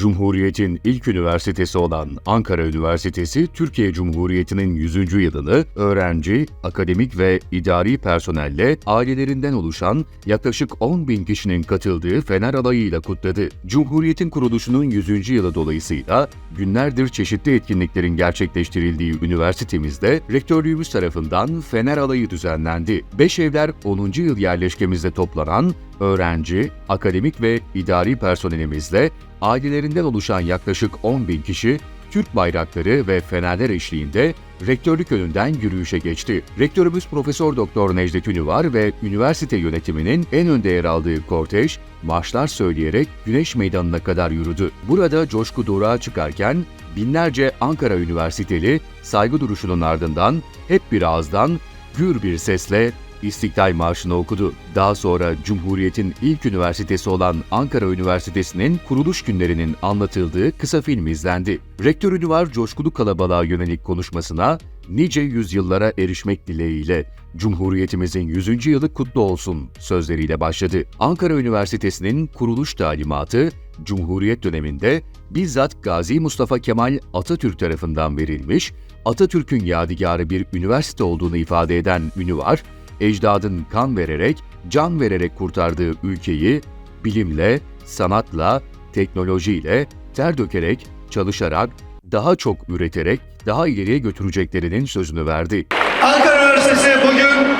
Cumhuriyet'in ilk üniversitesi olan Ankara Üniversitesi, Türkiye Cumhuriyeti'nin 100. yılını öğrenci, akademik ve idari personelle ailelerinden oluşan yaklaşık 10 bin kişinin katıldığı Fener Alayı'yla kutladı. Cumhuriyet'in kuruluşunun 100. yılı dolayısıyla günlerdir çeşitli etkinliklerin gerçekleştirildiği üniversitemizde rektörlüğümüz tarafından Fener Alayı düzenlendi. Beşevler 10. yıl yerleşkemizde toplanan öğrenci, akademik ve idari personelimizle ailelerinden oluşan yaklaşık 10 bin kişi Türk bayrakları ve fenerler eşliğinde rektörlük önünden yürüyüşe geçti. Rektörümüz Profesör Doktor Necdet Ünüvar ve üniversite yönetiminin en önde yer aldığı kortej, marşlar söyleyerek Güneş Meydanı'na kadar yürüdü. Burada coşku durağa çıkarken binlerce Ankara Üniversiteli saygı duruşunun ardından hep bir ağızdan gür bir sesle İstiklal Marşı'nı okudu. Daha sonra Cumhuriyet'in ilk üniversitesi olan Ankara Üniversitesi'nin kuruluş günlerinin anlatıldığı kısa film izlendi. Rektör Ünüvar coşkulu kalabalığa yönelik konuşmasına nice yüzyıllara erişmek dileğiyle Cumhuriyetimizin 100. yılı kutlu olsun sözleriyle başladı. Ankara Üniversitesi'nin kuruluş talimatı Cumhuriyet döneminde bizzat Gazi Mustafa Kemal Atatürk tarafından verilmiş, Atatürk'ün yadigarı bir üniversite olduğunu ifade eden Ünüvar, ecdadın kan vererek, can vererek kurtardığı ülkeyi bilimle, sanatla, teknolojiyle, ter dökerek, çalışarak, daha çok üreterek daha ileriye götüreceklerinin sözünü verdi. Ankara Üniversitesi bugün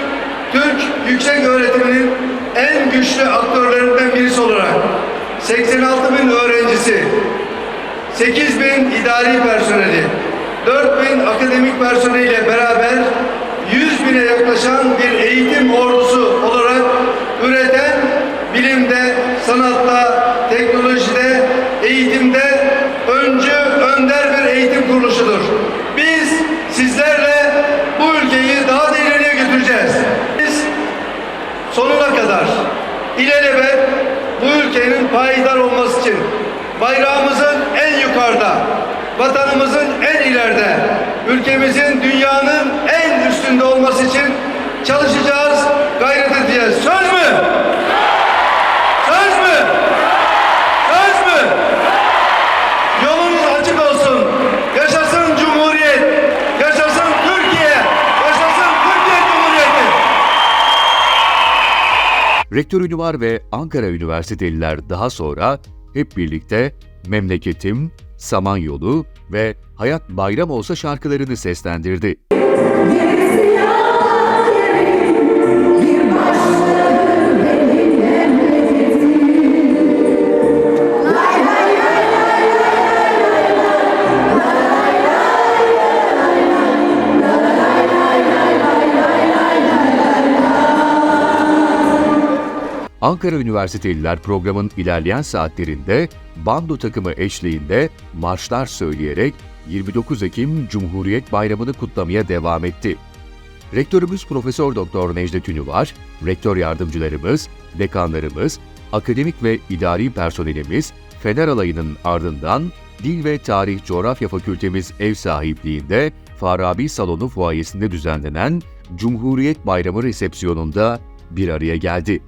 Türk yüksek öğretiminin en güçlü aktörlerinden birisi olarak 86 bin öğrencisi, 8 bin idari personeli, 4 bin akademik personeliyle beraber 100 bine yaklaşan bir eğitim ordusu olarak üreten bilimde, sanatta, teknolojide, eğitimde öncü, önder bir eğitim kuruluşudur. Biz sizlerle bu ülkeyi daha da ileriye götüreceğiz. Biz sonuna kadar ilelebet bu ülkenin payidar olması için bayrağımızın en yukarıda, vatanımızın en ileride, ülkemizin dünyanın en üstünde olması için çalışacağız, gayret edeceğiz. Söz mü? Söz mü? Söz mü? Yolunuz açık olsun. Yaşasın Cumhuriyet. Yaşasın Türkiye. Yaşasın Türkiye Cumhuriyeti. Rektör Ünüvar ve Ankara Üniversiteliler daha sonra hep birlikte Memleketim, Samanyolu ve Hayat Bayram Olsa şarkılarını seslendirdi. Ankara Üniversiteliler programın ilerleyen saatlerinde bando takımı eşliğinde marşlar söyleyerek 29 Ekim Cumhuriyet Bayramı'nı kutlamaya devam etti. Rektörümüz Profesör Doktor Necdet Ünüvar, rektör yardımcılarımız, dekanlarımız, akademik ve idari personelimiz Fener Alayı'nın ardından Dil ve Tarih Coğrafya Fakültemiz ev sahipliğinde Farabi Salonu fuayesinde düzenlenen Cumhuriyet Bayramı resepsiyonunda bir araya geldi.